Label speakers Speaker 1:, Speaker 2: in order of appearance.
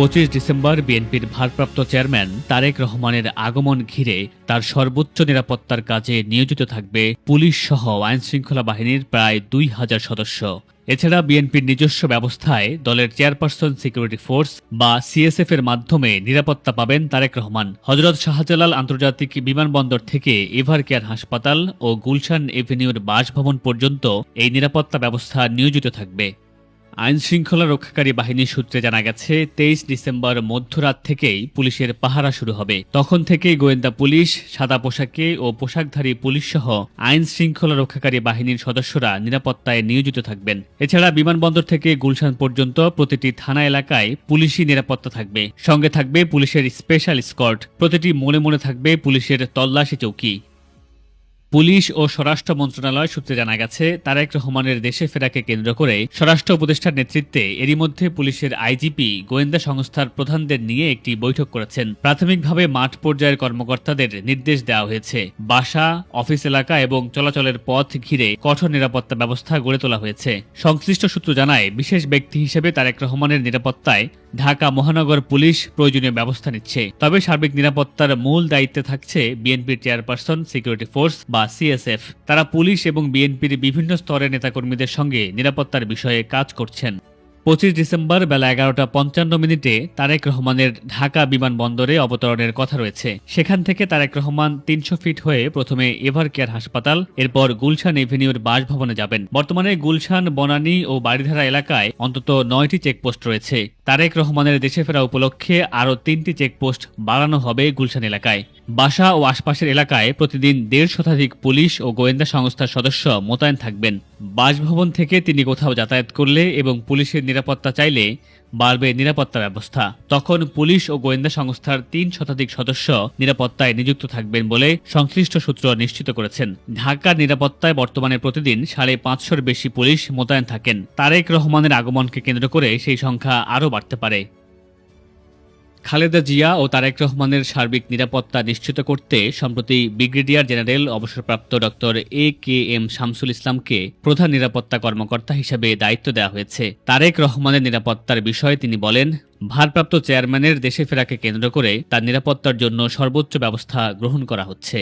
Speaker 1: পঁচিশ ডিসেম্বর বিএনপির ভারপ্রাপ্ত চেয়ারম্যান তারেক রহমানের আগমন ঘিরে তার সর্বোচ্চ নিরাপত্তার কাজে নিয়োজিত থাকবে পুলিশ সহ আইনশৃঙ্খলা বাহিনীর প্রায় দুই হাজার সদস্য। এছাড়া বিএনপির নিজস্ব ব্যবস্থায় দলের চেয়ারপারসন সিকিউরিটি ফোর্স বা সিএসএফ এর মাধ্যমে নিরাপত্তা পাবেন তারেক রহমান। হজরত শাহজালাল আন্তর্জাতিক বিমানবন্দর থেকে এভার কেয়ার হাসপাতাল ও গুলশান এভিনিউর বাসভবন পর্যন্ত এই নিরাপত্তা ব্যবস্থা নিয়োজিত থাকবে। আইন শৃঙ্খলা রক্ষাকারী বাহিনীর সূত্রে জানা গেছে, তেইশ ডিসেম্বর মধ্যরাত থেকেই পুলিশের পাহারা শুরু হবে। তখন থেকেই গোয়েন্দা পুলিশ, সাদা পোশাকে ও পোশাকধারী পুলিশ সহ আইন শৃঙ্খলা রক্ষাকারী বাহিনীর সদস্যরা নিরাপত্তায় নিয়োজিত থাকবেন। এছাড়া বিমানবন্দর থেকে গুলশান পর্যন্ত প্রতিটি থানা এলাকায় পুলিশি নিরাপত্তা থাকবে। সঙ্গে থাকবে পুলিশের স্পেশাল স্কট প্রতিটি মনে মনে থাকবে পুলিশের তল্লাশি চৌকি। পুলিশ ও স্বরাষ্ট্র মন্ত্রণালয় সূত্রে জানা গেছে, তারেক রহমানের দেশে ফেরাকে কেন্দ্র করে স্বরাষ্ট্র উপদেষ্টার নেতৃত্বে এরই মধ্যে পুলিশের আইজিপি গোয়েন্দা সংস্থার প্রধানদের নিয়ে একটি বৈঠক করেছেন। প্রাথমিকভাবে মাঠ পর্যায়ের কর্মকর্তাদের নির্দেশ দেওয়া হয়েছে। বাসা, অফিস এলাকা এবং চলাচলের পথ ঘিরে কঠোর নিরাপত্তা ব্যবস্থা গড়ে তোলা হয়েছে। সংশ্লিষ্ট সূত্র জানায়, বিশেষ ব্যক্তি হিসেবে তারেক রহমানের নিরাপত্তায় ঢাকা মহানগর পুলিশ প্রয়োজনীয় ব্যবস্থা নিচ্ছে। তবে সার্বিক নিরাপত্তার মূল দায়িত্বে থাকছে বিএনপির চেয়ারপারসন, সিকিউরিটি ফোর্স বা সিএসএফ তারা পুলিশ এবং বিএনপির বিভিন্ন স্তরের নেতাকর্মীদের সঙ্গে নিরাপত্তার বিষয়ে কাজ করছেন। পঁচিশ ডিসেম্বর বেলা এগারোটা পঞ্চান্ন মিনিটে তারেক রহমানের ঢাকা বিমানবন্দরে অবতরণের কথা রয়েছে। সেখান থেকে তারেক রহমান তিনশো ফিট হয়ে প্রথমে এভার কেয়ার হাসপাতাল, এরপর গুলশান এভিনিউর বাসভবনে যাবেন। বর্তমানে গুলশান, বনানী ও বাড়িধারা এলাকায় অন্তত নয়টি চেকপোস্ট রয়েছে। তারেক রহমানের দেশে ফেরা উপলক্ষে আরও তিনটি চেকপোস্ট বাড়ানো হবে গুলশান এলাকায়। বাসা ও আশপাশের এলাকায় প্রতিদিন দেড় শতাধিক পুলিশ ও গোয়েন্দা সংস্থার সদস্য মোতায়েন থাকবেন। বাসভবন থেকে তিনি কোথাও যাতায়াত করলে এবং পুলিশের নিরাপত্তা চাইলে বাড়বে নিরাপত্তা ব্যবস্থা। তখন পুলিশ ও গোয়েন্দা সংস্থার তিন শতাধিক সদস্য নিরাপত্তায় নিযুক্ত থাকবেন বলে সংশ্লিষ্ট সূত্র নিশ্চিত করেছেন। ঢাকার নিরাপত্তায় বর্তমানে প্রতিদিন সাড়ে পাঁচশোর বেশি পুলিশ মোতায়েন থাকেন। তারেক রহমানের আগমনকে কেন্দ্র করে সেই সংখ্যা আরও বাড়তে পারে। খালেদা জিয়া ও তারেক রহমানের সার্বিক নিরাপত্তা নিশ্চিত করতে সম্প্রতি ব্রিগেডিয়ার জেনারেল অবসরপ্রাপ্ত doctor A K M Shamsul ইসলামকে প্রধান নিরাপত্তা কর্মকর্তা হিসেবে দায়িত্ব দেওয়া হয়েছে। তারেক রহমানের নিরাপত্তার বিষয়ে তিনি বলেন, ভারপ্রাপ্ত চেয়ারম্যানের দেশে ফেরাকে কেন্দ্র করে তার নিরাপত্তার জন্য সর্বোচ্চ ব্যবস্থা গ্রহণ করা হচ্ছে।